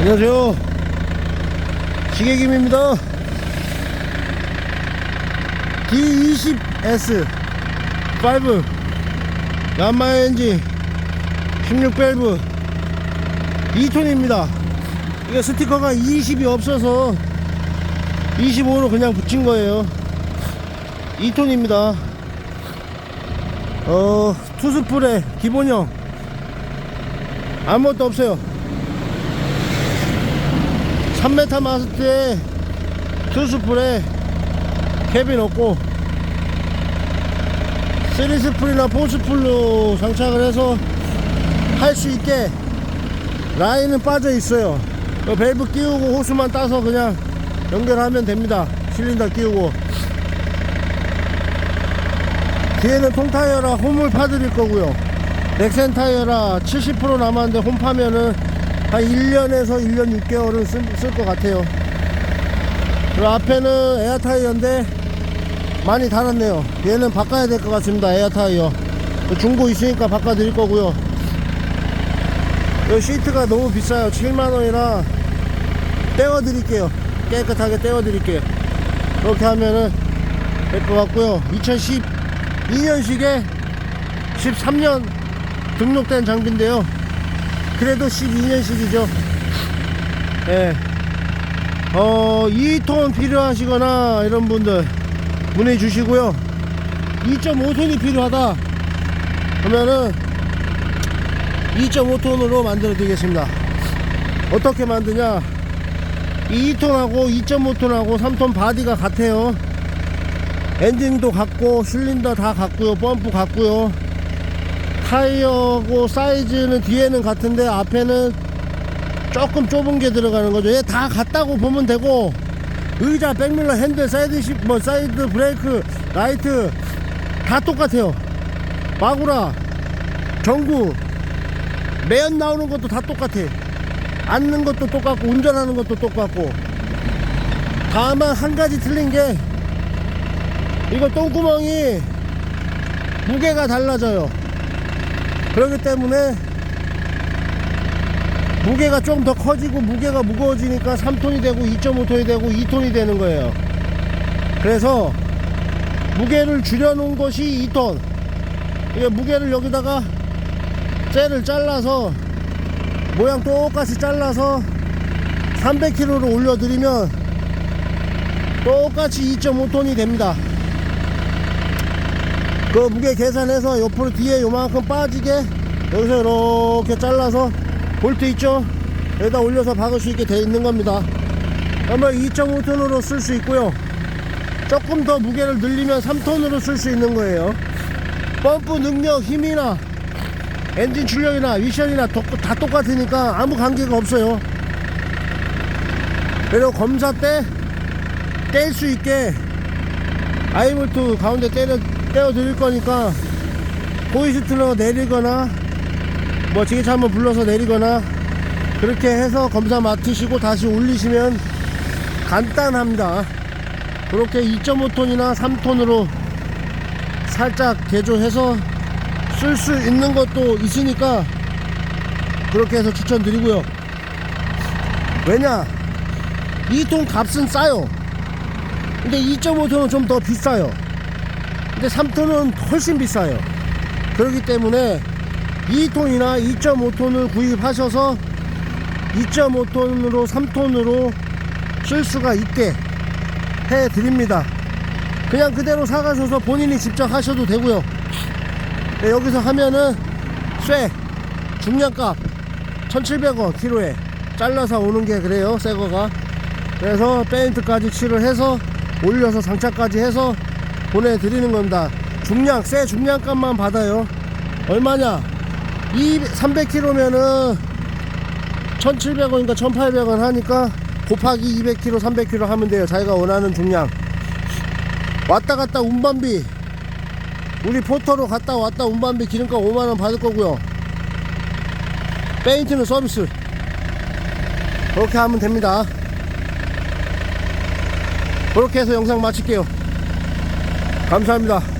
안녕하세요. 시계김입니다. D20S 5 야마 엔진 16 밸브 2톤입니다. 이게 스티커가 20이 없어서 25로 그냥 붙인 거예요. 2톤입니다. 어, 투스풀의 기본형. 아무것도 없어요. 3m 마스트에 투스풀에 캡이 없고 3스풀이나 4스풀로 장착을 해서 할 수 있게 라인은 빠져 있어요. 그 밸브 끼우고 호스만 따서 그냥 연결하면 됩니다. 실린더 끼우고. 뒤에는 통타이어라 홈을 파드릴 거고요. 넥센 타이어라 70% 남았는데 홈 파면은 한 1년에서 1년 6개월은 쓸 것 같아요. 그리고 앞에는 에어 타이어인데 많이 달았네요. 얘는 바꿔야 될 것 같습니다 에어 타이어. 중고 있으니까 바꿔 드릴 거고요. 이 시트가 너무 비싸요. 7만원이라 떼어 드릴게요. 깨끗하게 떼어 드릴게요. 그렇게 하면은 될 것 같고요. 2012년식에 13년 등록된 장비인데요 그래도 12년식이죠. 예. 어 2톤 필요하시거나 이런 분들 문의 주시고요. 2.5톤이 필요하다 그러면은 2.5톤으로 만들어 드리겠습니다. 어떻게 만드냐? 2톤하고 2.5톤하고 3톤 바디가 같아요. 엔진도 같고 실린더 다 같고요. 펌프 같고요 타이어고 사이즈는 뒤에는 같은데 앞에는 조금 좁은 게 들어가는 거죠. 얘 다 같다고 보면 되고 의자 백밀러 핸들 사이드 시, 뭐 사이드 브레이크 라이트 다 똑같아요. 마구라 전구 매연 나오는 것도 다 똑같아. 앉는 것도 똑같고 운전하는 것도 똑같고. 다만 한 가지 틀린 게 이거 똥구멍이 무게가 달라져요 그렇기 때문에 무게가 좀더 커지고 무게가 무거워지니까 3톤이 되고 2.5톤이 되고 2톤이 되는 거예요. 그래서 무게를 줄여놓은 것이 2톤. 이게 무게를 여기다가 쇠를 잘라서 모양 똑같이 잘라서 300kg로 올려드리면 똑같이 2.5톤이 됩니다 그 무게 계산해서 옆으로 뒤에 요만큼 빠지게 여기서 이렇게 잘라서 볼트 있죠? 여기다 올려서 박을 수 있게 되어 있는 겁니다. 그러면 2.5톤으로 쓸 수 있고요. 조금 더 무게를 늘리면 3톤으로 쓸 수 있는 거예요. 펌프 능력 힘이나 엔진 출력이나 미션이나 도- 다 똑같으니까 아무 관계가 없어요. 그리고 검사 때 뗄 수 있게 아이볼트 가운데 때려, 떼어 드릴 거니까 호이스트로 내리거나 뭐 지게차 한번 불러서 내리거나 그렇게 해서 검사 맡으시고 다시 올리시면 간단합니다. 그렇게 2.5톤이나 3톤으로 살짝 개조해서 쓸 수 있는 것도 있으니까 그렇게 해서 추천드리고요. 왜냐? 2톤 값은 싸요. 근데 2.5톤은 좀 더 비싸요 근데 3톤은 훨씬 비싸요. 그렇기 때문에 2톤이나 2.5톤을 구입하셔서 2.5톤으로 3톤으로 쓸 수가 있게 해 드립니다. 그냥 그대로 사가셔서 본인이 직접 하셔도 되고요. 네, 여기서 하면은 쇠 중량값 1700원 키로에 잘라서 오는 게 그래요 새거가. 그래서 페인트까지 칠을 해서 올려서 장착까지 해서 보내드리는 겁니다. 중량 쇠 중량값만 받아요. 얼마냐? 300km면은 1700원인가 1800원 하니까 곱하기 200km 300km 하면 돼요. 자기가 원하는 중량. 왔다 갔다 운반비. 우리 포터로 갔다 왔다 운반비 기름값 5만원 받을 거고요. 페인트는 서비스. 그렇게 하면 됩니다. 그렇게 해서 영상 마칠게요 감사합니다